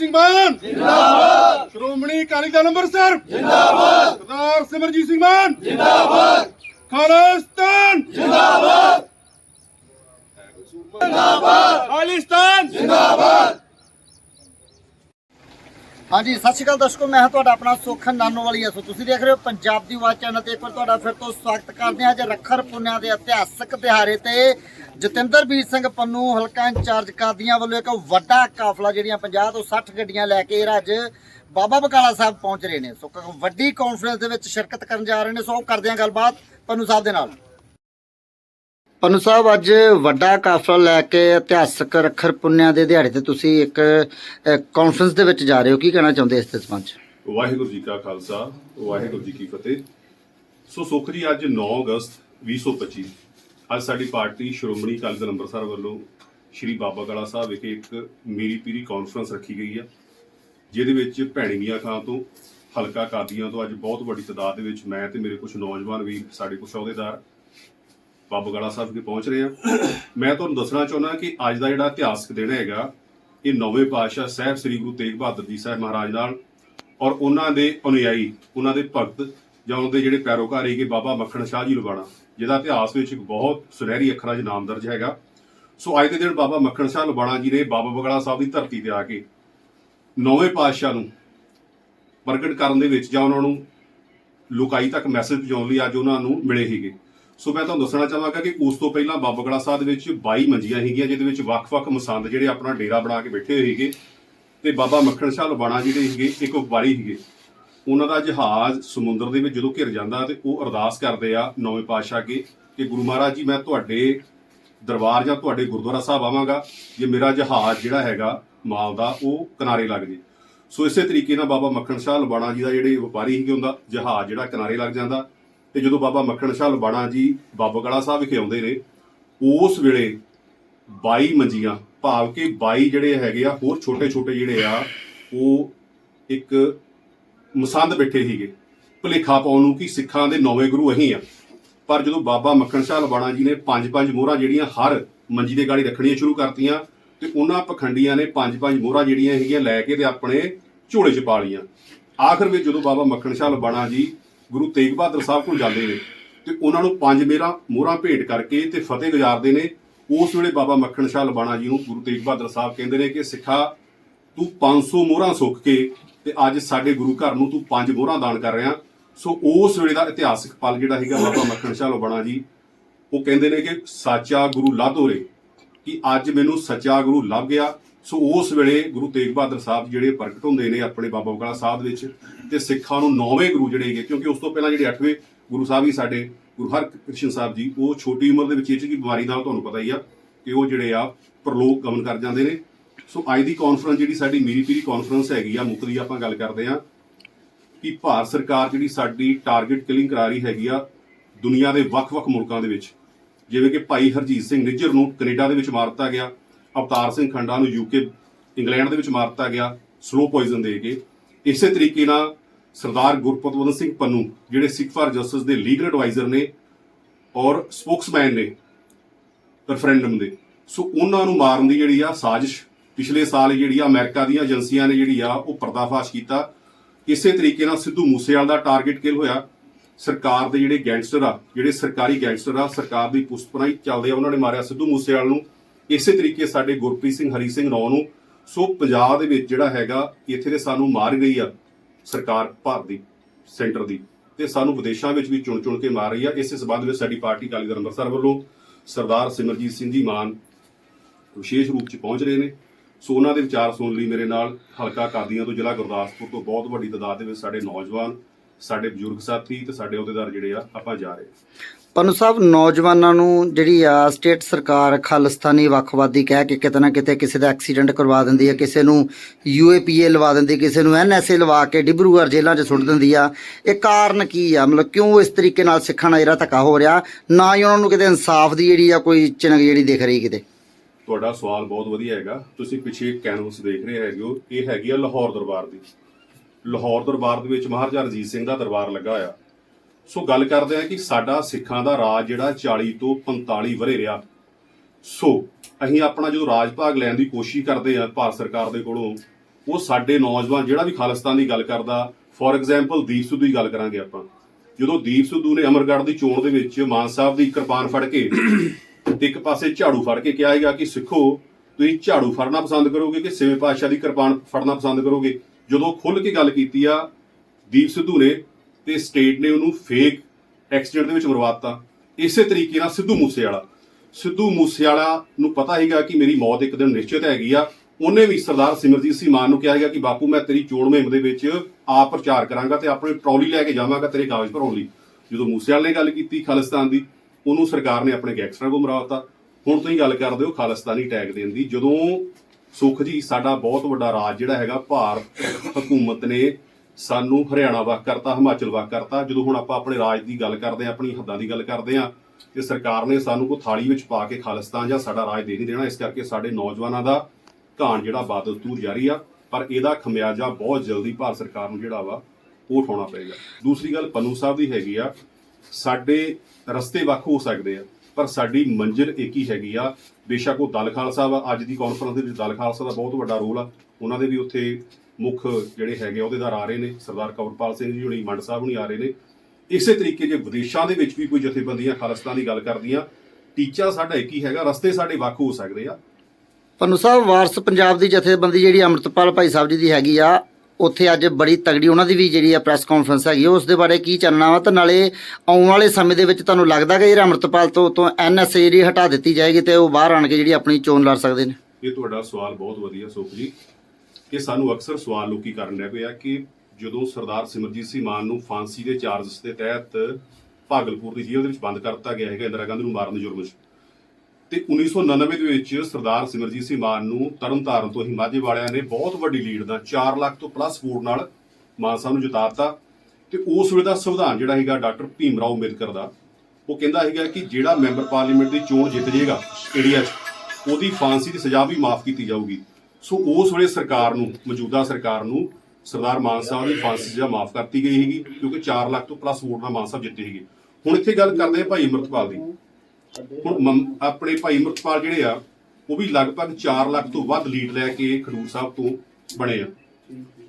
ਸਿੰਘ ਮਾਨ ਜਿੰਦਾਬਾਦ ਸ਼੍ਰੋਮਣੀ ਅਕਾਲੀ ਦਲ ਅੰਮ੍ਰਿਤਸਰ ਜਿੰਦਾਬਾਦ ਸਰਦਾਰ ਸਿਮਰਜੀਤ ਸਿੰਘ ਮਾਨ ਜਿੰਦਾਬਾਦ ਖਾਲਿਸਤਾਨ ਜਿੰਦਾਬਾਦ ਜਿੰਦਾਬਾਦ ਖਾਲਿਸਤਾਨ ਹਾਂਜੀ, ਸਤਿ ਸ਼੍ਰੀ ਅਕਾਲ ਦਰਸ਼ਕੋ, ਮੈਂ ਹਾਂ ਤੁਹਾਡਾ ਆਪਣਾ ਸੁਖਨ ਨਾਨੋਵਾਲੀ ਸੋ ਤੁਸੀਂ ਦੇਖ ਰਹੇ ਹੋ ਪੰਜਾਬ ਦੀ ਆਵਾਜ਼ ਚੈਨਲ ਤੇ ਇੱਕ ਵਾਰ ਤੁਹਾਡਾ ਫਿਰ ਤੋਂ ਸਵਾਗਤ ਕਰਦੇ ਹਾਂ ਅੱਜ ਰੱਖਰ ਪੁੰਨਿਆ ਦੇ ਇਤਿਹਾਸਕ ਦਿਹਾੜੇ ਤੇ। ਜਤਿੰਦਰਵੀਰ ਸਿੰਘ ਪੰਨੂ ਹਲਕਾ ਇੰਚਾਰਜ ਕਾਦੀਆਂ ਵੱਲੋਂ ਇੱਕ ਵੱਡਾ ਕਾਫਲਾ ਜਿਹੜੀਆਂ 50 ਤੋਂ 60 ਗੱਡੀਆਂ ਲੈ ਕੇ ਇਹ ਅੱਜ ਬਾਬਾ ਬਕਾਲਾ ਸਾਹਿਬ ਪਹੁੰਚ ਰਹੇ ਨੇ। ਸੋ ਵੱਡੀ ਕਾਨਫਰੰਸ ਦੇ ਵਿੱਚ ਸ਼ਿਰਕਤ ਕਰਨ ਜਾ ਰਹੇ ਨੇ, ਸੋ ਆਓ ਕਰਦੇ ਹਾਂ ਗੱਲਬਾਤ ਪੰਨੂ ਸਾਹਿਬ ਦੇ ਨਾਲ। ਪੰਨੂ ਸਾਹਿਬ, ਅੱਜ ਵੱਡਾ ਕਾਫਲਾ ਲੈ ਕੇ ਇਤਿਹਾਸਕ ਰੱਖਰ ਪੁੰਨਿਆ ਦੇ ਦਿਹਾੜੇ ਤੇ ਤੁਸੀਂ ਇੱਕ ਕਾਨਫਰੰਸ ਦੇ ਵਿੱਚ ਜਾ ਰਹੇ ਹੋ। ਕੀ ਕਹਿਣਾ ਚਾਹੁੰਦੇ ਇਸ ਦੇ ਸੰਬੰਧ 'ਚ? ਵਾਹਿਗੁਰੂ ਜੀ ਕਾ ਖਾਲਸਾ, ਵਾਹਿਗੁਰੂ ਜੀ ਕੀ ਫਤਿਹ। ਸੋ ਸੁਖ ਜੀ ਅੱਜ 9 ਅਗਸਤ 2025 ਅੱਜ ਸਾਡੀ ਪਾਰਟੀ ਸ਼੍ਰੋਮਣੀ ਅਕਾਲੀ ਦਲ ਅੰਮ੍ਰਿਤਸਰ ਵੱਲੋਂ ਸ਼੍ਰੀ ਬਾਬਾ ਗਲਾ ਸਾਹਿਬ ਵਿਖੇ ਇੱਕ ਮੇਰੀ ਪੀਰੀ ਕਾਨਫਰੰਸ ਰੱਖੀ ਗਈ ਆ, ਜਿਹਦੇ ਵਿੱਚ ਭੈਣੀ ਮੀਆਂ ਖਾਂ ਤੋਂ, ਹਲਕਾ ਕਾਦੀਆਂ ਤੋਂ ਅੱਜ ਬਹੁਤ ਵੱਡੀ ਤਾਦਾਦ ਦੇ ਵਿੱਚ ਮੈਂ ਤੇ ਮੇਰੇ ਕੁਝ ਨੌਜਵਾਨ ਵੀ ਸਾਡੇ ਕੁਝ ਅਹੁਦੇਦਾਰ ਬਾਬਾ ਗਲਾ ਸਾਹਿਬ ਦੇ ਪਹੁੰਚ ਰਹੇ ਹਾਂ ਮੈਂ ਤੁਹਾਨੂੰ ਦੱਸਣਾ ਚਾਹੁੰਦਾ ਕਿ ਅੱਜ ਦਾ ਜਿਹੜਾ ਇਤਿਹਾਸਕ ਦਿਨ ਹੈਗਾ, ਇਹ ਨੌਵੇਂ ਪਾਤਸ਼ਾਹ ਸਾਹਿਬ ਸ੍ਰੀ ਗੁਰੂ ਤੇਗ ਬਹਾਦਰ ਜੀ ਸਾਹਿਬ ਮਹਾਰਾਜ ਨਾਲ ਔਰ ਉਹਨਾਂ ਦੇ ਅਨੁਯਾਈ, ਉਹਨਾਂ ਦੇ ਭਗਤ ਜਾਂ ਉਹਨਾਂ ਦੇ ਜਿਹੜੇ ਪੈਰੋਕਾਰ ਹੈਗੇ ਬਾਬਾ ਮੱਖਣ ਸ਼ਾਹ ਜੀ ਲੁਬਾਣਾ ਜਿਹਦਾ ਇਤਿਹਾਸ ਵਿੱਚ ਇੱਕ ਬਹੁਤ ਸੁਨਹਿਰੀ ਅੱਖਰਾਂ 'ਚ ਨਾਮ ਦਰਜ ਹੈਗਾ। ਸੋ ਅੱਜ ਦੇ ਦਿਨ ਬਾਬਾ ਮੱਖਣ ਸ਼ਾਹ ਲੁਬਾਣਾ ਜੀ ਨੇ ਬਾਬਾ ਬਗੜਾ ਸਾਹਿਬ ਦੀ ਧਰਤੀ ਤੇ ਆ ਕੇ ਨੌਵੇਂ ਪਾਤਸ਼ਾਹ ਨੂੰ ਪ੍ਰਗਟ ਕਰਨ ਦੇ ਵਿੱਚ ਜਾਂ ਉਹਨਾਂ ਨੂੰ ਲੁਕਾਈ ਤੱਕ ਮੈਸੇਜ ਪਹੁੰਚਾਉਣ ਲਈ ਅੱਜ ਉਹਨਾਂ ਨੂੰ ਮਿਲੇ ਸੀਗੇ। ਸੋ ਮੈਂ ਤੁਹਾਨੂੰ ਦੱਸਣਾ ਚਾਹਾਂਗਾ ਕਿ ਉਸ ਤੋਂ ਪਹਿਲਾਂ ਬਾਬਾ ਸਾਹਿਬ ਦੇ ਵਿੱਚ 22 ਮੰਜੀਆਂ ਹੈਗੀਆਂ, ਜਿਹਦੇ ਵਿੱਚ ਵੱਖ-ਵੱਖ ਮਸੰਦ ਜਿਹੜੇ ਆਪਣਾ ਡੇਰਾ ਬਣਾ ਕੇ ਬੈਠੇ ਹੋਏ ਸੀਗੇ ਤੇ ਬਾਬਾ ਮੱਖਣ ਸ਼ਾਹ ਲਵਾਣਾ ਜਿਹੜੇ ਸੀਗੇ, ਇੱਕ ਵਪਾਰੀ ਸੀਗੇ। ਉਹਨਾਂ ਦਾ ਜਹਾਜ਼ ਸਮੁੰਦਰ ਦੇ ਵਿੱਚ ਜਦੋਂ ਘਿਰ ਜਾਂਦਾ ਤੇ ਉਹ ਅਰਦਾਸ ਕਰਦੇ ਆ ਨੌਵੇਂ ਪਾਤਸ਼ਾਹ ਅੱਗੇ ਕਿ ਗੁਰੂ ਮਹਾਰਾਜ ਜੀ, ਮੈਂ ਤੁਹਾਡੇ ਦਰਬਾਰ ਜਾਂ ਤੁਹਾਡੇ ਗੁਰਦੁਆਰਾ ਸਾਹਿਬ ਆਵਾਂਗਾ। ਜੇ ਮੇਰਾ ਜਹਾਜ਼ ਜਿਹੜਾ ਹੈਗਾ ਮਾਲ ਦਾ, ਉਹ ਕਿਨਾਰੇ ਲੱਗ ਜੇ। ਸੋ ਇਸੇ ਤਰੀਕੇ ਨਾਲ ਬਾਬਾ ਮੱਖਣ ਸ਼ਾਹ ਲਵਾਣਾ ਜੀ ਦਾ ਜਿਹੜੇ ਵਪਾਰੀ ਸੀਗੇ, ਉਹਦਾ ਜਹਾਜ਼ ਜਿਹੜਾ ਕਿਨਾਰੇ ਲੱਗ ਜਾਂਦਾ। ਤੇ ਜਦੋਂ ਬਾਬਾ ਮੱਖਣ ਸ਼ਾਹ ਲਬਾਣਾ ਜੀ ਬਾਬਾ ਗੜਾ ਸਾਹਿਬ ਵਿਖੇ ਆਉਂਦੇ ਨੇ, ਉਸ ਵੇਲੇ 22 ਮੰਜੀਆਂ, ਭਾਵ ਕਿ 22 ਜਿਹੜੇ ਹੈਗੇ ਆ, ਹੋਰ ਛੋਟੇ-ਛੋਟੇ ਜਿਹੜੇ ਆ, ਉਹ ਇੱਕ ਮਸੰਦ ਬੈਠੇ ਸੀਗੇ। ਭੁਲੇਖਾ ਪਾਉਣ ਨੂੰ ਕਿ ਸਿੱਖਾਂ ਦੇ ਨੌਵੇਂ ਗੁਰੂ ਅਹੀਂ ਆ। ਪਰ ਜਦੋਂ ਬਾਬਾ ਮੱਖਣ ਸ਼ਾਹ ਲਬਾਣਾ ਜੀ ਨੇ ਪੰਜ ਪੰਜ ਮੋਹਰਾਂ ਜਿਹੜੀਆਂ ਹਰ ਮੰਜੀ ਦੇ ਗਾੜੀ ਰੱਖਣੀਆਂ ਸ਼ੁਰੂ ਕਰਤੀਆਂ ਤੇ ਉਹਨਾਂ ਪਖੰਡੀਆਂ ਨੇ ਪੰਜ ਪੰਜ ਮੋਹਰਾਂ ਜਿਹੜੀਆਂ ਹੈਗੀਆਂ ਲੈ ਕੇ ਤੇ ਆਪਣੇ ਝੋਲੇ 'ਚ ਪਾ ਲੀਆਂ ਆਖਰ ਵਿੱਚ ਜਦੋਂ ਬਾਬਾ ਮੱਖਣ ਸ਼ਾਹ ਲਬਾਣਾ ਜੀ ਗੁਰੂ ਤੇਗ ਬਹਾਦਰ ਸਾਹਿਬ ਕੋਲ ਜਾਂਦੇ ਨੇ ਤੇ ਉਹਨਾਂ ਨੂੰ ਪੰਜ ਮੇਰਾ ਮੋਹਰਾਂ ਭੇਟ ਕਰਕੇ ਤੇ ਫਤਿਹ ਗੁਜ਼ਾਰਦੇ ਨੇ। ਉਸ ਵੇਲੇ ਬਾਬਾ ਮੱਖਣ ਸ਼ਾਹ ਲਬਾਣਾ ਜੀ ਨੂੰ ਗੁਰੂ ਤੇਗ ਬਹਾਦਰ ਸਾਹਿਬ ਕਹਿੰਦੇ ਨੇ ਕਿ ਸਿੱਖਾ, ਤੂੰ 500 ਮੋਹਰਾਂ ਸੁੱਕ ਕੇ ਤੇ ਅੱਜ ਸਾਡੇ ਗੁਰੂ ਘਰ ਨੂੰ ਤੂੰ ਪੰਜ ਮੋਹਰਾਂ ਦਾਨ ਕਰ ਰਿਹਾ। ਸੋ ਉਸ ਵੇਲੇ ਦਾ ਇਤਿਹਾਸਿਕ ਪਲ ਜਿਹੜਾ ਹੈਗਾ ਬਾਬਾ ਮੱਖਣ ਸ਼ਾਹ ਲਬਾਣਾ ਜੀ, ਉਹ ਕਹਿੰਦੇ ਨੇ ਕਿ ਸਾਚਾ ਗੁਰੂ ਲਾਧੋਰੇ ਕਿ ਅੱਜ ਮੈਨੂੰ ਸੱਚਾ ਗੁਰੂ ਲੱਭ ਗਿਆ। ਸੋ ਉਸ ਵੇਲੇ ਗੁਰੂ ਤੇਗ ਬਹਾਦਰ ਸਾਹਿਬ ਜਿਹੜੇ ਪ੍ਰਗਟ ਹੁੰਦੇ ਨੇ ਆਪਣੇ ਬਾਬਾ ਬਗਲਾ ਸਾਹਿਬ ਦੇ ਵਿੱਚ ਤੇ ਸਿੱਖਾਂ ਨੂੰ ਨੌਵੇਂ ਗੁਰੂ ਜਿਹੜੇ ਹੈਗੇ, ਕਿਉਂਕਿ ਉਸ ਤੋਂ ਪਹਿਲਾਂ ਜਿਹੜੇ 8ਵੇਂ ਗੁਰੂ ਸਾਹਿਬ ਹੀ ਸਾਡੇ ਗੁਰੂ ਹਰਕ੍ਰਿਸ਼ਨ ਸਾਹਿਬ ਜੀ, ਉਹ ਛੋਟੀ ਉਮਰ ਦੇ ਵਿੱਚ ਇਹ ਚ ਬਿਮਾਰੀ ਦਾ ਤੁਹਾਨੂੰ ਪਤਾ ਹੀ ਆ ਕਿ ਉਹ ਜਿਹੜੇ ਆ ਪ੍ਰਲੋਕ ਗਮਨ ਕਰ ਜਾਂਦੇ ਨੇ। ਸੋ ਅੱਜ ਦੀ ਕਾਨਫਰੰਸ ਜਿਹੜੀ ਸਾਡੀ ਮੀਰੀ ਪੀਰੀ ਕਾਨਫਰੰਸ ਹੈਗੀ ਆ, ਮੁੱਖ ਦੀ ਆਪਾਂ ਗੱਲ ਕਰਦੇ ਆ ਕਿ ਭਾਰਤ ਸਰਕਾਰ ਜਿਹੜੀ ਸਾਡੀ ਟਾਰਗੇਟ ਕਿਲਿੰਗ ਕਰਾ ਰਹੀ ਹੈਗੀ ਆ ਦੁਨੀਆ ਦੇ ਵੱਖ-ਵੱਖ ਮੁਲਕਾਂ ਦੇ ਵਿੱਚ, ਜਿਵੇਂ ਕਿ ਭਾਈ ਹਰਜੀਤ ਸਿੰਘ ਨਿੱਜਰ ਨੂੰ ਕੈਨੇਡਾ ਦੇ ਵਿੱਚ ਮਾਰ ਦਿੱਤਾ ਗਿਆ ਅਵਤਾਰ ਸਿੰਘ ਖੰਡਾ ਨੂੰ ਯੂਕੇ ਇੰਗਲੈਂਡ ਦੇ ਵਿੱਚ ਮਾਰ ਦਿੱਤਾ ਗਿਆ ਸਲੋ ਪੋਇਜ਼ਨ ਦੇ ਕੇ। ਇਸੇ ਤਰੀਕੇ ਨਾਲ ਸਰਦਾਰ ਗੁਰਪਤਵੰਤ ਸਿੰਘ ਪੰਨੂ, ਜਿਹੜੇ ਸਿੱਖ ਫਾਰ ਜਸਟਿਸ ਦੇ ਲੀਗਲ ਐਡਵਾਈਜ਼ਰ ਨੇ ਔਰ ਸਪੋਕਸਮੈਨ ਨੇ ਰੈਫਰੈਂਡਮ ਦੇ। ਸੋ ਉਹਨਾਂ ਨੂੰ ਮਾਰਨ ਦੀ ਜਿਹੜੀ ਆ ਸਾਜ਼ਿਸ਼ ਪਿਛਲੇ ਸਾਲ ਜਿਹੜੀ ਆ ਅਮਰੀਕਾ ਦੀਆਂ ਏਜੰਸੀਆਂ ਨੇ ਜਿਹੜੀ ਆ ਉਹ ਪਰਦਾਫਾਸ਼ ਕੀਤਾ। ਇਸੇ ਤਰੀਕੇ ਨਾਲ ਸਿੱਧੂ ਮੂਸੇਵਾਲ ਦਾ ਟਾਰਗੇਟ ਕਿਲ ਹੋਇਆ। ਸਰਕਾਰ ਦੇ ਜਿਹੜੇ ਗੈਂਗਸਟਰ ਆ, ਜਿਹੜੇ ਸਰਕਾਰੀ ਗੈਂਗਸਟਰ ਆ, ਸਰਕਾਰ ਦੀ ਪੁਸਤਪਨਾਈ ਚੱਲਦੇ ਆ, ਉਹਨਾਂ ਨੇ ਮਾਰਿਆ ਸਿੱਧੂ ਮੂਸੇਵਾਲ ਨੂੰ। ਇਸੇ ਤਰੀਕੇ ਸਾਡੇ ਗੁਰਪ੍ਰੀਤ ਸਿੰਘ, ਹਰੀ ਸਿੰਘ ਨੌ ਨੂੰ, ਸੋ ਪੰਜਾਬ ਦੇ ਵਿੱਚ ਜਿਹੜਾ ਹੈਗਾ, ਇੱਥੇ ਦੇ ਸਾਨੂੰ ਮਾਰ ਗਈ ਆ ਸਰਕਾਰ ਭਾਰਤ ਦੀ, ਸੈਂਟਰ ਦੀ, ਤੇ ਸਾਨੂੰ ਵਿਦੇਸ਼ਾਂ ਵਿੱਚ ਵੀ ਚੁਣ ਚੁਣ ਕੇ ਮਾਰ ਰਹੀ ਆ। ਇਸੇ ਸਬੰਧ ਵਿੱਚ ਸਾਡੀ ਪਾਰਟੀ ਅਕਾਲੀ ਦਲ ਅੰਮ੍ਰਿਤਸਰ ਵੱਲੋਂ ਸਰਦਾਰ ਸਿਮਰਜੀਤ ਸਿੰਘ ਜੀ ਮਾਨ ਵਿਸ਼ੇਸ਼ ਰੂਪ 'ਚ ਪਹੁੰਚ ਰਹੇ ਨੇ। ਸੋ ਉਹਨਾਂ ਦੇ ਵਿਚਾਰ ਸੁਣਨ ਲਈ ਮੇਰੇ ਨਾਲ ਹਲਕਾ ਕਾਦੀਆਂ ਤੋਂ ਜ਼ਿਲ੍ਹਾ ਗੁਰਦਾਸਪੁਰ ਤੋਂ ਬਹੁਤ ਵੱਡੀ ਤਾਦਾਦ ਦੇ ਵਿੱਚ ਸਾਡੇ ਨੌਜਵਾਨ, ਸਾਡੇ ਬਜ਼ੁਰਗ ਸਾਥੀ ਤੇ ਸਾਡੇ ਅਹੁਦੇਦਾਰ ਜਿਹੜੇ ਆ, ਆਪਾਂ ਜਾ ਰਹੇ ਪਨੂ ਸਾਹਿਬ, ਨੌਜਵਾਨਾਂ ਨੂੰ ਜਿਹੜੀ ਆ ਸਟੇਟ ਸਰਕਾਰ ਖਾਲਿਸਤਾਨੀ ਵੱਖਵਾਦੀ ਕਹਿ ਕੇ ਕਿਤੇ ਨਾ ਕਿਤੇ ਕਿਸੇ ਦਾ ਐਕਸੀਡੈਂਟ ਕਰਵਾ ਦਿੰਦੀ ਹੈ ਕਿਸੇ ਨੂੰ ਯੂਏਪੀਏ ਲਵਾ ਦਿੰਦੀ, ਕਿਸੇ ਨੂੰ ਐਨਐਸਏ ਲਵਾ ਕੇ ਡਿਬਰੂਗੜ੍ਹ ਜੇਲ੍ਹਾਂ 'ਚ ਸੁੱਟ ਦਿੰਦੀ ਆ। ਇਹ ਕਾਰਨ ਕੀ ਆ? ਮਤਲਬ ਕਿਉਂ ਇਸ ਤਰੀਕੇ ਨਾਲ ਸਿੱਖਾਂ ਨਾਲ ਜਿਹੜਾ ਧੱਕਾ ਹੋ ਰਿਹਾ? ਨਾ ਹੀ ਉਹਨਾਂ ਨੂੰ ਕਿਤੇ ਇਨਸਾਫ ਦੀ ਜਿਹੜੀ ਆ ਕੋਈ ਚਿਣਗ ਜਿਹੜੀ ਦਿਖ ਰਹੀ ਕਿਤੇ? ਤੁਹਾਡਾ ਸਵਾਲ ਬਹੁਤ ਵਧੀਆ ਹੈਗਾ। ਤੁਸੀਂ ਪਿੱਛੇ ਕੈਨਵਸ ਦੇਖ ਰਹੇ ਹੈਗੇ ਹੋ। ਇਹ ਹੈਗੀ ਆ ਲਾਹੌਰ ਦਰਬਾਰ ਦੀ। ਲਾਹੌਰ ਦਰਬਾਰ ਦੇ ਵਿੱਚ ਮਹਾਰਾਜਾ ਰਣਜੀਤ ਸਿੰਘ ਦਾ ਦਰਬਾਰ ਲੱਗਾ ਹੋਇਆ। ਸੋ ਗੱਲ ਕਰਦੇ ਆ ਕਿ ਸਾਡਾ ਸਿੱਖਾਂ ਦਾ ਰਾਜ ਜਿਹੜਾ 40 ਤੋਂ 45 ਵਰੇ ਰਿਹਾ। ਸੋ ਅਸੀਂ ਆਪਣਾ ਜੋ ਰਾਜ ਭਾਗ ਲੈਣ ਦੀ ਕੋਸ਼ਿਸ਼ ਕਰਦੇ ਆ ਭਾਰਤ ਸਰਕਾਰ ਦੇ ਕੋਲੋਂ, ਉਹ ਸਾਡੇ ਨੌਜਵਾਨ ਜਿਹੜਾ ਵੀ ਖਾਲਿਸਤਾਨ ਦੀ ਗੱਲ ਕਰਦਾ ਫੋਰ ਐਗਜ਼ਾਮਪਲ ਦੀਪ ਸਿੱਧੂ ਦੀ ਗੱਲ ਕਰਾਂਗੇ ਆਪਾਂ। ਜਦੋਂ ਦੀਪ ਸਿੱਧੂ ਨੇ ਅਮਰਗੜ੍ਹ ਦੀ ਚੋਣ ਦੇ ਵਿੱਚ ਮਾਨ ਸਾਹਿਬ ਦੀ ਕਿਰਪਾਨ ਫੜ ਕੇ ਤੇ ਇੱਕ ਪਾਸੇ ਝਾੜੂ ਫੜ ਕੇ ਕਿਹਾ ਹੈਗਾ ਕਿ ਸਿੱਖੋ, ਤੁਸੀਂ ਝਾੜੂ ਫੜਨਾ ਪਸੰਦ ਕਰੋਗੇ ਕਿ ਸਿਵੇਂ ਪਾਤਸ਼ਾਹ ਦੀ ਕਿਰਪਾਨ ਫੜਨਾ ਪਸੰਦ ਕਰੋਗੇ? ਜਦੋਂ ਖੁੱਲ ਕੇ ਗੱਲ ਕੀਤੀ ਆ, ਦੀਪ ਸਿੱਧੂ ਨੇ ਤੇ ਸਟੇਟ ਨੇ ਉਹਨੂੰ ਫੇਕ ਐਕਸੀਡੈਂਟ ਦੇ ਵਿੱਚ ਮਰਵਾਤਾ ਇਸੇ ਤਰੀਕੇ ਨਾਲ ਸਿੱਧੂ ਮੂਸੇਵਾਲਾ। ਸਿੱਧੂ ਮੂਸੇਵਾਲਾ ਨੂੰ ਪਤਾ ਹੈਗਾ ਕਿ ਮੇਰੀ ਮੌਤ ਇੱਕ ਦਿਨ ਨਿਸ਼ਚਿਤ ਹੈਗੀ ਆ। ਉਹਨੇ ਵੀ ਸਰਦਾਰ ਸਿਮਰਜੀਤ ਸਿੰਘ ਮਾਨ ਨੂੰ ਕਿਹਾ ਹੈਗਾ ਕਿ ਬਾਪੂ, ਮੈਂ ਤੇਰੀ ਚੋਣ ਮੁਹਿੰਮ ਦੇ ਵਿੱਚ ਆਪ ਪ੍ਰਚਾਰ ਕਰਾਂਗਾ ਤੇ ਆਪਣੀ ਟਰਾਲੀ ਲੈ ਕੇ ਜਾਵਾਂਗਾ ਤੇਰੇ ਕਾਗਜ਼ ਭਰਾਉਣ ਲਈ। ਜਦੋਂ ਮੂਸੇਵਾਲੇ ਨੇ ਗੱਲ ਕੀਤੀ ਖਾਲਿਸਤਾਨ ਦੀ, ਉਹਨੂੰ ਸਰਕਾਰ ਨੇ ਆਪਣੇ ਗੈਂਗਸਟਰਾਂ ਕੋਲ ਮਰਾਤਾ ਹੁਣ ਤੁਸੀਂ ਗੱਲ ਕਰਦੇ ਹੋ ਖਾਲਿਸਤਾਨੀ ਟੈਗ ਦੇਣ ਦੀ। ਜਦੋਂ ਸੁਖ ਜੀ ਸਾਡਾ ਬਹੁਤ ਵੱਡਾ ਰਾਜ ਜਿਹੜਾ ਹੈਗਾ, ਭਾਰਤ ਹਕੂਮਤ ਨੇ ਸਾਨੂੰ ਹਰਿਆਣਾ ਵੱਖ ਕਰਤਾ, ਹਿਮਾਚਲ ਵੱਖ ਕਰਤਾ। ਜਦੋਂ ਹੁਣ ਆਪਾਂ ਆਪਣੇ ਰਾਜ ਦੀ ਗੱਲ ਕਰਦੇ ਆ ਆਪਣੀ ਹੱਦਾਂ ਦੀ ਗੱਲ ਕਰਦੇ ਆ ਤੇ ਸਰਕਾਰ ਨੇ ਸਾਨੂੰ ਕੋ ਥਾਲੀ ਵਿੱਚ ਪਾ ਕੇ ਖਾਲਿਸਤਾਨ ਜਾਂ ਸਾਡਾ ਰਾਜ ਦੇ ਨਹੀਂ ਦੇਣਾ, ਇਸ ਕਰਕੇ ਸਾਡੇ ਨੌਜਵਾਨਾਂ ਦਾ ਘਾਣ ਜਿਹੜਾ ਬਾਦਸਤੂਰ ਜਾਰੀ ਆ, ਪਰ ਇਹਦਾ ਖਮਿਆਜਾ ਬਹੁਤ ਜਲਦੀ ਭਾਰਤ ਸਰਕਾਰ ਨੂੰ ਜਿਹੜਾ ਵਾ, ਉਹ ਉਠਾਉਣਾ ਪਏਗਾ। ਦੂਸਰੀ ਗੱਲ ਪੰਨੂ ਸਾਹਿਬ ਦੀ ਹੈਗੀ ਆ, ਸਾਡੇ ਰਸਤੇ ਵੱਖ ਹੋ ਸਕਦੇ ਆ। ਪਰ ਸਾਡੀ ਮੰਜ਼ਿਲ ਇੱਕ ਹੀ ਹੈਗੀ ਆ। ਬੇਸ਼ੱਕ ਉਹ ਦਲ ਖਾਲਸਾ ਵਾ, ਅੱਜ ਦੀ ਕਾਨਫਰੰਸ ਦੇ ਵਿੱਚ ਦਲ ਖਾਲਸਾ ਦਾ ਬਹੁਤ ਵੱਡਾ ਰੋਲ ਆ। ਉਹਨਾਂ ਦੇ ਵੀ ਉੱਥੇ ਮੁੱਖ ਜਿਹੜੇ ਹੈਗੇ ਆ ਅਹੁਦੇਦਾਰ ਆ ਰਹੇ ਨੇ। ਸਰਦਾਰ ਕਵਰਪਾਲ ਸਿੰਘ ਜੀ ਹੁਣੀ, ਮੰਡ ਸਾਹਿਬ ਹੁਣੀ ਆ ਰਹੇ ਨੇ। ਇਸੇ ਤਰੀਕੇ ਜੇ ਵਿਦੇਸ਼ਾਂ ਦੇ ਵਿੱਚ ਵੀ ਕੋਈ ਜਥੇਬੰਦੀਆਂ ਖਾਲਿਸਤਾਨ ਦੀ ਗੱਲ ਕਰਦੀਆਂ, ਟੀਚਾ ਸਾਡਾ ਇੱਕ ਹੀ ਹੈਗਾ, ਰਸਤੇ ਸਾਡੇ ਵੱਖ ਹੋ ਸਕਦੇ ਆ। ਪੰਨੂ ਸਾਹਿਬ, ਵਾਰਸ ਪੰਜਾਬ ਦੀ ਜਥੇਬੰਦੀ ਜਿਹੜੀ ਅੰਮ੍ਰਿਤਪਾਲ ਭਾਈ ਸਾਹਿਬ ਜੀ ਦੀ ਹੈਗੀ ਆ ਉੱਥੇ ਅੱਜ ਬੜੀ ਤਗੜੀ ਉਹਨਾਂ ਦੀ ਵੀ ਜਿਹੜੀ ਆ ਪ੍ਰੈਸ ਕਾਨਫਰੰਸ ਹੈਗੀ ਉਸ ਦੇ ਬਾਰੇ ਕੀ ਚੱਲਣਾ ਵਾ? ਤੇ ਨਾਲੇ ਆਉਣ ਵਾਲੇ ਸਮੇਂ ਦੇ ਵਿੱਚ ਤੁਹਾਨੂੰ ਲੱਗਦਾ ਕਿ ਜਿਹੜਾ ਅੰਮ੍ਰਿਤਪਾਲ ਤੋਂ ਤੋਂ ਐਨਐਸਏ ਜਿਹੜੀ ਹਟਾ ਦਿੱਤੀ ਜਾਏਗੀ ਤੇ ਉਹ ਬਾਹਰ ਆਣ ਕੇ ਜਿਹੜੀ ਆਪਣੀ ਚੋਣ ਲੜ ਸਕਦੇ ਨੇ? ਇਹ ਤੁਹਾਡਾ ਸਵਾਲ ਬਹੁਤ ਵਧੀਆ ਸੁਖ ਜੀ। ਕਿ ਸਾਨੂੰ ਅਕਸਰ ਸਵਾਲ ਲੋਕੀ ਕਰਨ ਲੱਗ ਪਏ ਆ ਕਿ ਜਦੋਂ ਸਰਦਾਰ ਸਿਮਰਜੀਤ ਸਿੰਘ ਮਾਨ ਨੂੰ ਫਾਂਸੀ ਦੇ ਚਾਰਜਸ ਦੇ ਤਹਿਤ ਭਾਗਲਪੁਰ ਦੀ ਜੇਲ੍ਹ ਦੇ ਵਿੱਚ ਬੰਦ ਕਰਤਾ ਗਿਆ ਹੈਗਾ, ਇੰਦਰਾ ਗਾਂਧੀ ਨੂੰ ਮਾਰਨ ਦੇ ਜੁਰਮ 'ਚ। ਤੇ 1999 ਦੇ ਵਿੱਚ ਸਰਦਾਰ ਸਿਮਰਜੀਤ ਸਿੰਘ ਮਾਨ ਨੂੰ ਤਰਨਤਾਰਨ ਤੋਂ ਹੀ ਮਾਝੇ ਵਾਲਿਆਂ ਨੇ ਬਹੁਤ ਵੱਡੀ ਲੀਡ ਦਾ 4 ਲੱਖ ਤੋਂ ਪਲੱਸ ਵੋਟ ਨਾਲ ਮਾਨ ਸਾਹਿਬ ਨੂੰ ਜਿਤਾਤਾ। ਤੇ ਉਸ ਵੇਲੇ ਦਾ ਸੰਵਿਧਾਨ ਜਿਹੜਾ ਹੈਗਾ ਡਾਕਟਰ ਭੀਮ ਰਾਓ ਅੰਬੇਦਕਰ ਦਾ, ਉਹ ਕਹਿੰਦਾ ਹੈਗਾ ਕਿ ਜਿਹੜਾ ਮੈਂਬਰ ਪਾਰਲੀਮੈਂਟ ਦੀ ਚੋਣ ਜਿੱਤ ਜਾਏਗਾ ਇੰਡੀਆ 'ਚ, ਉਹਦੀ ਫਾਂਸੀ ਦੀ ਸਜ਼ਾ ਵੀ ਮਾਫ ਕੀਤੀ ਜਾਊਗੀ। ਸੋ ਉਸ ਵੇਲੇ ਸਰਕਾਰ ਨੂੰ, ਮੌਜੂਦਾ ਸਰਕਾਰ ਨੂੰ ਸਰਦਾਰ ਮਾਨ ਸਾਹਿਬ ਦੀ ਫਾਂਸੀ ਦੀ ਸਜ਼ਾ ਮਾਫ ਕਰਤੀ ਗਈ ਹੈਗੀ ਕਿਉਂਕਿ 4 ਲੱਖ ਤੋਂ ਪਲੱਸ ਵੋਟ ਨਾਲ ਮਾਨ ਸਾਹਿਬ ਜਿੱਤੇ ਹੈਗੇ ਹੁਣ ਇੱਥੇ ਗੱਲ ਕਰਦੇ ਆ ਭਾਈ ਅਮਰਤਪਾਲ ਦੀ। ਹੁਣ ਆਪਣੇ ਭਾਈ ਅਮਰਤਪਾਲ ਜਿਹੜੇ ਆ ਉਹ ਵੀ ਲਗਭਗ 4 ਲੱਖ ਤੋਂ ਵੱਧ ਲੀਡ ਲੈ ਕੇ ਖਡੂਰ ਸਾਹਿਬ ਤੋਂ ਬਣੇ ਆ।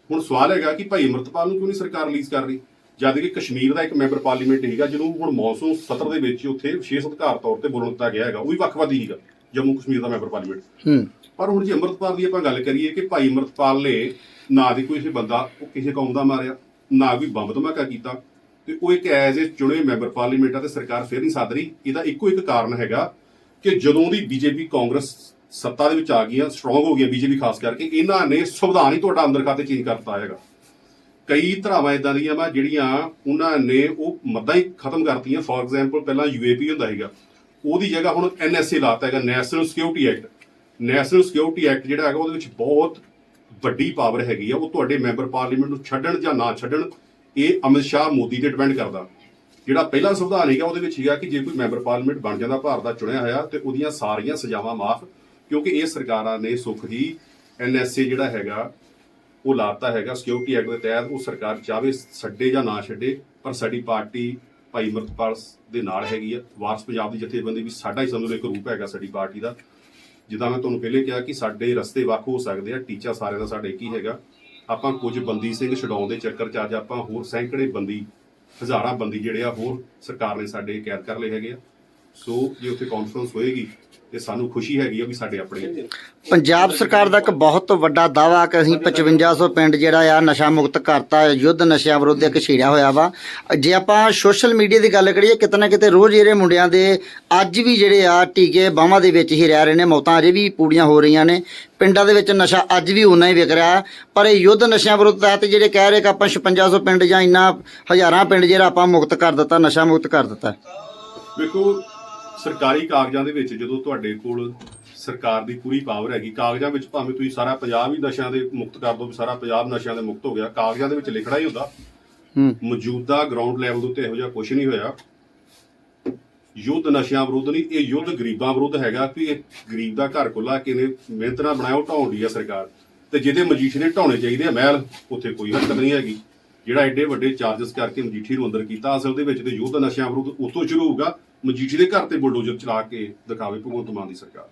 ਹੁਣ ਸਵਾਲ ਹੈਗਾ ਕਿ ਭਾਈ ਅਮਰਤਪਾਲ ਨੂੰ ਕਿਉਂ ਨਹੀਂ ਸਰਕਾਰ ਰਿਲੀਜ਼ ਕਰ ਰਹੀ? ਜਦ ਕਿ ਕਸ਼ਮੀਰ ਦਾ ਇੱਕ ਮੈਂਬਰ ਪਾਰਲੀਮੈਂਟ ਹੈਗਾ ਜਿਹਨੂੰ ਹੁਣ ਮੌਸੂਮ ਸਤਰ ਦੇ ਵਿੱਚ ਉੱਥੇ ਵਿਸ਼ੇਸ਼ ਅਧਿਕਾਰ ਤੌਰ ਤੇ ਬੋਲਣ ਦਿੱਤਾ ਗਿਆ ਹੈਗਾ ਉਹ ਵੀ ਵੱਖਵਾਦੀ ਹੈਗਾ ਜੰਮੂ ਕਸ਼ਮੀਰ ਦਾ ਮੈਂਬਰ ਪਾਰਲੀਮੈਂਟ ਹੂੰ। ਪਰ ਹੁਣ ਜੇ ਅੰਮ੍ਰਿਤਪਾਲ ਦੀ ਆਪਾਂ ਗੱਲ ਕਰੀਏ ਕਿ ਭਾਈ ਅੰਮ੍ਰਿਤਪਾਲ ਨੇ ਨਾ ਦੀ ਕੋਈ ਇਹ ਬੰਦਾ ਉਹ ਕਿਸੇ ਕੌਮ ਦਾ ਮਾਰਿਆ ਨਾ ਕੋਈ ਬੰਬ ਧਮਾਕਾ ਕੀਤਾ ਤੇ ਉਹ ਇੱਕ ਐਜ਼ ਏ ਚੁਣੇ ਮੈਂਬਰ ਪਾਰਲੀਮੈਂਟ ਆ ਤੇ ਸਰਕਾਰ ਫੇਰ ਨਹੀਂ ਸਾਧ ਰਹੀ। ਇਹਦਾ ਇੱਕੋ ਇੱਕ ਕਾਰਨ ਹੈਗਾ ਕਿ ਜਦੋਂ ਦੀ ਬੀਜੇਪੀ ਕਾਂਗਰਸ ਸੱਤਾ ਦੇ ਵਿੱਚ ਆ ਗਈ ਆ ਸਟਰੋਂਗ ਹੋ ਗਈਆਂ ਬੀਜੇਪੀ ਖਾਸ ਕਰਕੇ, ਇਹਨਾਂ ਨੇ ਸੰਵਿਧਾਨ ਹੀ ਤੁਹਾਡਾ ਅੰਦਰ ਖਾਤੇ ਚੇਂਜ ਕਰਤਾ ਹੈਗਾ। ਕਈ ਧਰਾਵਾਂ ਇਦਾਂ ਦੀਆਂ ਵਾ ਜਿਹੜੀਆਂ ਉਹਨਾਂ ਨੇ ਉਹ ਮੱਦਾਂ ਹੀ ਖਤਮ ਕਰਤੀਆਂ। ਫੋਰ ਐਗਜ਼ਾਮਪਲ ਪਹਿਲਾਂ ਯੂਏਪੀ ਹੁੰਦਾ ਹੈਗਾ ਉਹਦੀ ਜਗ੍ਹਾ ਹੁਣ ਐਨਐਸਏ ਲਾਤਾ ਹੈਗਾ national security act national security act ਜਿਹੜਾ ਹੈਗਾ, ਉਹਦੇ ਵਿੱਚ ਬਹੁਤ ਵੱਡੀ ਪਾਵਰ ਹੈਗੀ ਆ। ਉਹ ਤੁਹਾਡੇ ਮੈਂਬਰ ਪਾਰਲੀਮੈਂਟ ਨੂੰ ਛੱਡਣ ਜਾਂ ਨਾ ਛੱਡਣ ਇਹ ਅਮਿਤ ਸ਼ਾਹ ਮੋਦੀ ਤੇ ਡਿਪੈਂਡ ਕਰਦਾ। ਜਿਹੜਾ ਪਹਿਲਾ ਸੰਵਿਧਾਨ ਹੈਗਾ ਉਹਦੇ ਵਿੱਚ ਹੈਗਾ ਕਿ ਜੇ ਕੋਈ ਮੈਂਬਰ ਪਾਰਲੀਮੈਂਟ ਬਣ ਜਾਂਦਾ, ਭਾਰਤ ਦਾ ਚੁਣਿਆ ਹੋਇਆ, ਤੇ ਉਹਦੀਆਂ ਸਾਰੀਆਂ ਸਜ਼ਾਵਾਂ ਮਾਫ, ਕਿਉਂਕਿ ਇਹ ਸਰਕਾਰਾਂ ਨੇ ਸੁਖ ਹੀ ਐਨਐਸਏ ਜਿਹੜਾ ਹੈਗਾ, ਉਹ ਲਾਤਾ ਹੈਗਾ ਸਿਕਿਉਰਿਟੀ ਐਕਟ ਦੇ ਤਹਿਤ, ਉਹ ਸਰਕਾਰ ਚਾਹੇ ਛੱਡੇ ਜਾਂ ਨਾ ਛੱਡੇ, ਪਰ ਸਾਡੀ ਪਾਰਟੀ ਭਾਈ ਅਮਰਤਪਾਲ ਦੇ ਨਾਲ ਹੈਗੀ ਆ। ਵਾਰਸ ਪੰਜਾਬ ਦੀ ਜਥੇਬੰਦੀ ਵੀ ਸਾਡਾ ਹੀ ਸਮਝ ਲਓ, ਇੱਕ ਰੂਪ ਹੈਗਾ ਸਾਡੀ ਪਾਰਟੀ ਦਾ। ਜਿੱਦਾਂ ਮੈਂ ਤੁਹਾਨੂੰ ਪਹਿਲੇ ਕਿਹਾ ਕਿ ਸਾਡੇ ਰਸਤੇ ਵੱਖ ਹੋ ਸਕਦੇ ਆ, ਟੀਚਾ ਸਾਰਿਆਂ ਦਾ ਸਾਡੇ ਇੱਕ ਹੀ ਹੈਗਾ। ਆਪਾਂ ਕੁਝ ਬੰਦੀ ਸਿੰਘ ਛਡਾਉਣ ਦੇ ਚੱਕਰ 'ਚ ਅੱਜ ਆਪਾਂ ਹੋਰ ਸੈਂਕੜੇ ਬੰਦੀ, ਹਜ਼ਾਰਾਂ ਬੰਦੀ ਜਿਹੜੇ ਆ ਹੋਰ ਸਰਕਾਰ ਨੇ ਸਾਡੇ ਕੈਦ ਕਰ ਲਏ ਹੈਗੇ ਆ। ਸੋ ਜੇ ਉੱਥੇ ਕਾਨਫਰੰਸ ਹੋਏਗੀ ਤੇ ਸਾਨੂੰ ਖੁਸ਼ੀ ਹੈਗੀ ਆ ਵੀ ਸਾਡੇ ਆਪਣੇ ਪੰਜਾਬ ਸਰਕਾਰ ਦਾ ਇੱਕ ਬਹੁਤ ਵੱਡਾ ਦਾਵਾ ਕਿ ਅਸੀਂ 5500 ਪਿੰਡ ਜਿਹੜਾ ਆ ਨਸ਼ਾ ਮੁਕਤ ਕਰਤਾ ਯੁੱਧ ਨਸ਼ਿਆਂ ਵਿਰੁੱਧ ਇੱਕ ਛੇੜਿਆ ਹੋਇਆ ਵਾ। ਜੇ ਆਪਾਂ ਸੋਸ਼ਲ ਮੀਡੀਆ ਦੀ ਗੱਲ ਕਰੀਏ ਕਿਤੇ ਨਾ ਕਿਤੇ ਰੋਜ਼ ਜਿਹੜੇ ਮੁੰਡਿਆਂ ਦੇ ਅੱਜ ਵੀ ਜਿਹੜੇ ਆ ਟੀਕੇ ਬਾਹਾਂ ਦੇ ਵਿੱਚ ਹੀ ਰਹਿ ਰਹੇ ਨੇ ਮੌਤਾਂ ਅਜੇ ਵੀ ਪੂਰੀਆਂ ਹੋ ਰਹੀਆਂ ਨੇ। ਪਿੰਡਾਂ ਦੇ ਵਿੱਚ ਨਸ਼ਾ ਅੱਜ ਵੀ ਉਨਾ ਹੀ ਵਿਕ ਰਿਹਾ। ਪਰ ਇਹ ਯੁੱਧ ਨਸ਼ਿਆਂ ਵਿਰੁੱਧ ਤਹਿਤ ਜਿਹੜੇ ਕਹਿ ਰਹੇ ਕਿ ਆਪਾਂ 5600 ਪਿੰਡ ਜਾਂ ਇੰਨਾ ਹਜ਼ਾਰਾਂ ਪਿੰਡ ਜਿਹੜਾ ਆਪਾਂ ਮੁਕਤ ਕਰ ਦਿੱਤਾ ਨਸ਼ਾ ਮੁਕਤ ਕਰ ਦਿੱਤਾ। ਵੇਖੋ ਸਰਕਾਰੀ ਕਾਗਜ਼ਾਂ ਦੇ ਵਿੱਚ ਜਦੋਂ ਤੁਹਾਡੇ ਕੋਲ ਸਰਕਾਰ ਦੀ ਪੂਰੀ ਪਾਵਰ ਹੈਗੀ ਕਾਗਜ਼ਾਂ ਵਿੱਚ ਭਾਵੇਂ ਤੁਸੀਂ ਸਾਰਾ ਪੰਜਾਬ ਹੀ ਨਸ਼ਿਆਂ ਦੇ ਮੁਕਤ ਕਰ ਵੀ ਸਾਰਾ ਪੰਜਾਬ ਨਸ਼ਿਆਂ ਦੇ ਮੁਕਤ ਹੋ ਗਿਆ ਕਾਗਜ਼ਾਂ ਦੇ ਵਿੱਚ ਲਿਖਣਾ ਹੀ ਹੁੰਦਾ। ਮੌਜੂਦਾ ਗਰਾਊਂਡ ਲੈਵਲ ਦੇ ਉੱਤੇ ਇਹੋ ਜਿਹਾ ਕੁਝ ਨਹੀਂ ਹੋਇਆ। ਯੁੱਧ ਨਸ਼ਿਆਂ ਵਿਰੁੱਧ ਨਹੀਂ ਇਹ ਯੁੱਧ ਗਰੀਬਾਂ ਵਿਰੁੱਧ ਹੈਗਾ ਵੀ ਇਹ ਗਰੀਬ ਦਾ ਘਰ ਕੁੱਲਾ ਕਿਨੇ ਮਿਹਨਤ ਨਾਲ ਬਣਾਇਆ ਉਹ ਢਾਉਣ ਦੀ ਆ ਸਰਕਾਰ। ਤੇ ਜਿਹਦੇ ਮਜੀਠੀ ਨੇ ਢਾਉਣੇ ਚਾਹੀਦੇ ਆ ਮਹਿਲ ਉੱਥੇ ਕੋਈ ਹਰਕਤ ਨਹੀਂ ਹੈਗੀ। ਜਿਹੜਾ ਐਡੇ ਵੱਡੇ ਚਾਰजेस ਕਰਕੇ ਮਜੀਠੀ ਨੂੰ ਅੰਦਰ ਕੀਤਾ ਅਸਲ ਦੇ ਵਿੱਚ ਤੇ ਯੁੱਧ ਨਸ਼ਿਆਂ ਵਿਰੁੱਧ ਉਤੋਂ ਸ਼ੁਰੂ ਹੋਊਗਾ। ਮਜੀਠੀ ਦੇ ਘਰ ਤੇ ਬੁਲਡੋਜ਼ਰ ਚਲਾ ਕੇ ਦਿਖਾਵੇ ਭਗਵੰਤ ਮਾਨ ਦੀ ਸਰਕਾਰ